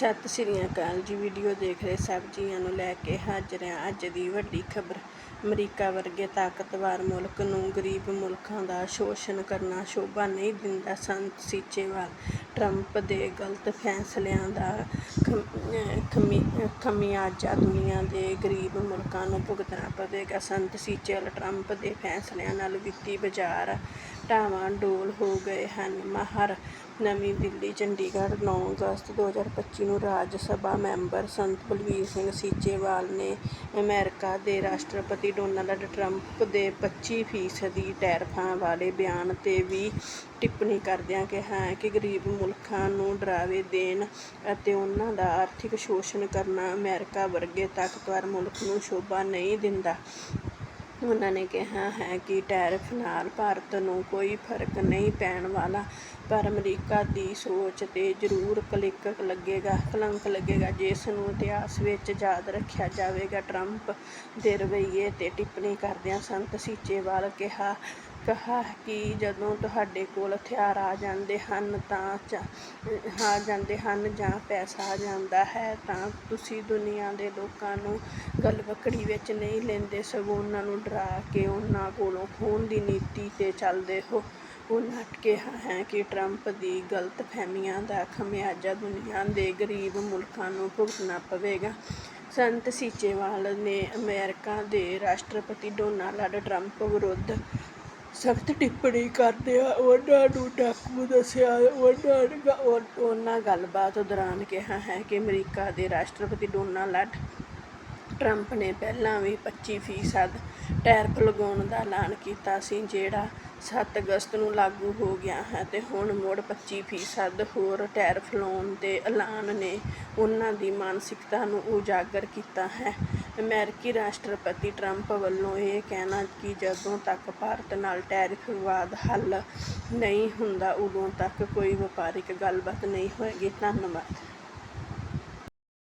ਸਤਿ ਸ਼੍ਰੀ ਅਕਾਲ ਜੀ ਵੀਡੀਓ ਦੇਖ ਰਹੇ ਸਭ ਜੀਆਂ ਨੂੰ ਲੈ ਕੇ ਹਾਜ਼ਰ ਹਾਂ ਅੱਜ ਦੀ ਵੱਡੀ ਖਬਰ। ਅਮਰੀਕਾ ਵਰਗੇ ਤਾਕਤਵਰ ਮੁਲਕ ਨੂੰ ਗਰੀਬ ਮੁਲਕਾਂ ਦਾ ਸ਼ੋਸ਼ਣ ਕਰਨਾ ਸ਼ੋਭਾ ਨਹੀਂ ਦਿੰਦਾ ਸੰਤ ਸੀਚੇਵਾਲ। ਟਰੰਪ ਦੇ ਗਲਤ ਫੈਸਲਿਆਂ ਦਾ ਖਮੀ ਖਮਿਆਜਾ ਦੁਨੀਆ ਦੇ ਗਰੀਬ ਮੁਲਕਾਂ ਨੂੰ ਭੁਗਤਣਾ ਪਵੇਗਾ। ਸੰਤ ਸੀਚੇਵਾਲ ਟਰੰਪ ਦੇ ਫੈਸਲਿਆਂ ਨਾਲ ਵਿੱਤੀ ਬਾਜ਼ਾਰ ਢਾਵਾਂ ਡੋਲ ਹੋ ਗਏ ਹਨ। ਮਾਹਰ ਨਵੀਂ ਦਿੱਲੀ, ਚੰਡੀਗੜ੍ਹ 9 ਅਗਸਤ 2025 ਨੂੰ ਰਾਜ ਸਭਾ ਮੈਂਬਰ ਸੰਤ ਬਲਬੀਰ ਸਿੰਘ ਸੀਚੇਵਾਲ ਨੇ ਅਮਰੀਕਾ ਦੇ ਰਾਸ਼ਟਰਪਤੀ ਡੋਨਾਲਡ ਟਰੰਪ ਦੇ 25 ਫੀਸਦੀ ਟੈਰਫਾਂ ਵਾਲੇ ਬਿਆਨ ਤੇ ਵੀ ਟਿੱਪਣੀ ਕਰਦਿਆਂ ਕਿਹਾ ਹੈ ਕਿ ਗਰੀਬ ਮੁਲਕਾਂ ਨੂੰ ਡਰਾਵੇ ਦੇਣ ਅਤੇ ਉਹਨਾਂ ਦਾ ਆਰਥਿਕ ਸ਼ੋਸ਼ਣ ਕਰਨਾ ਅਮਰੀਕਾ ਵਰਗੇ ਤਾਕਤਵਰ ਮੁਲਕ ਨੂੰ ਸ਼ੋਭਾ ਨਹੀਂ ਦਿੰਦਾ। ਉਹਨਾਂ ਨੇ ਕਿਹਾ ਹੈ ਕਿ ਟੈਰਿਫ ਨਾਲ ਭਾਰਤ ਨੂੰ ਕੋਈ ਫ਼ਰਕ ਨਹੀਂ ਪੈਣ ਵਾਲਾ, ਪਰ ਅਮਰੀਕਾ ਦੀ ਸੋਚ ਤੇ ਜ਼ਰੂਰ ਕਲਿੱਕ ਲੱਗੇਗਾ, ਕਲੰਕ ਲੱਗੇਗਾ, ਜਿਸ ਨੂੰ ਇਤਿਹਾਸ ਵਿੱਚ ਯਾਦ ਰੱਖਿਆ ਜਾਵੇਗਾ। ਟਰੰਪ ਦੇ ਰਵੱਈਏ ਤੇ ਟਿੱਪਣੀ ਕਰਦਿਆਂ ਸੰਤ ਸੀਚੇਵਾਲ ਕਿਹਾ ਕਿਹਾ ਕਿ ਜਦੋਂ ਤੁਹਾਡੇ ਕੋਲ ਹਥਿਆਰ ਆ ਜਾਂਦੇ ਹਨ ਤਾਂ ਚ- ਆ ਜਾਂਦੇ ਹਨ ਜਾਂ ਪੈਸਾ ਆ ਜਾਂਦਾ ਹੈ, ਤਾਂ ਤੁਸੀਂ ਦੁਨੀਆ ਦੇ ਲੋਕਾਂ ਨੂੰ ਗਲਵਕੜੀ ਵਿੱਚ ਨਹੀਂ ਲੈਂਦੇ, ਸਗੋਂ ਉਹਨਾਂ ਨੂੰ ਡਰਾ ਕੇ ਉਹਨਾਂ ਕੋਲੋਂ ਖੋਹਣ ਦੀ ਨੀਤੀ ਤੇ ਚੱਲਦੇ ਹੋ। ਉਹਨਾਂ ਕਿਹਾ ਹੈ ਕਿ ਟਰੰਪ ਦੀ ਗਲਤ ਫਹਿਮੀਆਂ ਦਾ ਖਮਿਆਜਾ ਦੁਨੀਆ ਦੇ ਗਰੀਬ ਮੁਲਕਾਂ ਨੂੰ ਭੁਗਤਣਾ ਪਵੇਗਾ। ਸੰਤ ਸੀਚੇਵਾਲ ਨੇ ਅਮਰੀਕਾ ਦੇ ਰਾਸ਼ਟਰਪਤੀ ਡੋਨਾਲਡ ਟਰੰਪ ਵਿਰੁੱਧ ਸਖਤ ਟਿੱਪਣੀ ਕਰਦਿਆਂ ਉਹਨਾਂ ਨੂੰ ਡਾਕੂ ਦੱਸਿਆ, ਉਹਨਾਂ ਨੇ ਗ- ਉਹ- ਉਹਨਾਂ ਗੱਲਬਾਤ ਦੌਰਾਨ ਕਿਹਾ ਹੈ ਕਿ ਅਮਰੀਕਾ ਦੇ ਰਾਸ਼ਟਰਪਤੀ ਡੋਨਾਲਡ ਟਰੰਪ ਨੇ ਪਹਿਲਾਂ ਵੀ 25 ਫੀਸਦ ਟੈਰਿਫ ਲਗਾਉਣ ਦਾ ਐਲਾਨ ਕੀਤਾ ਸੀ, ਜਿਹੜਾ 7 ਅਗਸਤ ਨੂੰ ਲਾਗੂ ਹੋ ਗਿਆ ਹੈ ਅਤੇ ਹੁਣ ਮੁੜ 25 ਫੀਸਦ ਹੋਰ ਟੈਰਫ ਲਾਉਣ ਦੇ ਐਲਾਨ ਨੇ। ਉਹਨਾਂ ਦੀ ਮਾਨਸਿਕਤਾ ਨੂੰ ਉਜਾਗਰ ਕੀਤਾ ਹੈ। ਅਮਰੀਕੀ ਰਾਸ਼ਟਰਪਤੀ ਟਰੰਪ ਵੱਲੋਂ ਇਹ ਕਹਿਣਾ ਕਿ ਜਦੋਂ ਤੱਕ ਭਾਰਤ ਨਾਲ ਟੈਰਿਫ ਵਿਵਾਦ ਹੱਲ ਨਹੀਂ ਹੁੰਦਾ, ਉਦੋਂ ਤੱਕ ਕੋਈ ਵਪਾਰਿਕ ਗੱਲਬਾਤ ਨਹੀਂ ਹੋਏਗੀ। ਧੰਨਵਾਦ।